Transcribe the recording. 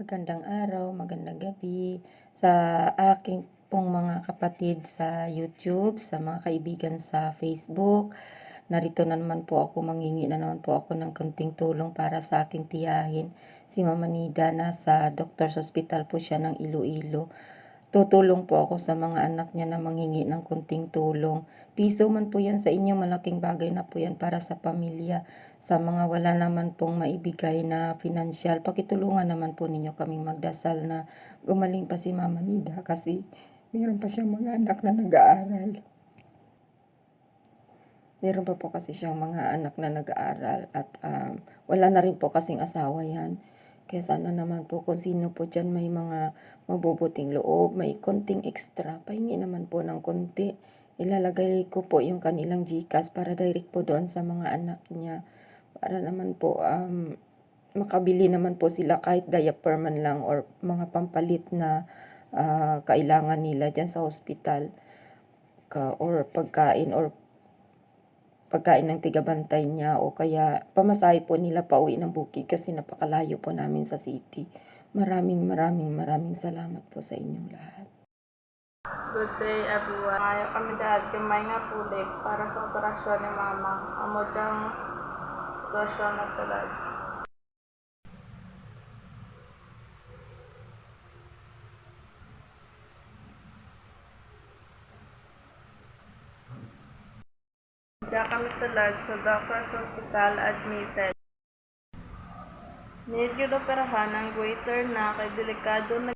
Magandang araw, magandang gabi sa aking pong mga kapatid sa YouTube, sa mga kaibigan sa Facebook. Narito na naman po ako, manghingi na naman po ako ng konting tulong para sa aking tiyahin. Si Mama Nida, nasa Doctor's Hospital po siya ng Iloilo. Tutulong po ako sa mga anak niya na manghingi ng konting tulong. Piso man po yan sa inyo, malaking bagay na po yan para sa pamilya. Sa mga wala naman pong maibigay na pinansyal, pakitulungan naman po ninyo kaming magdasal na gumaling pa si Mama Nida kasi meron pa siyang mga anak na nag-aaral. Meron pa po kasi siyang mga anak na nag-aaral at um, wala na rin po kasing asawa yan. Kaya sana naman po kung sino po dyan may mga mabubuting loob, may konting extra, pahingi naman po ng konti. Ilalagay ko po yung kanilang GCash para direct po doon sa mga anak niya. Para naman po um, makabili naman po sila kahit diaper man lang or mga pampalit na ah, kailangan nila dyan sa hospital ka, or pagkain or pagkain ng tigabantay niya o kaya pamasahe po nila pauwi ng bukid kasi napakalayo po namin sa city. Maraming maraming maraming salamat po sa inyong lahat. Good day everyone. Ngayon kami dahil kimay nga pulik para sa operasyon ni Mama. Amo diyang sitwasyon na tulad. Kami tulad sa Doctor's Hospital admitted. Yun operahan ang waiter na kay delikado na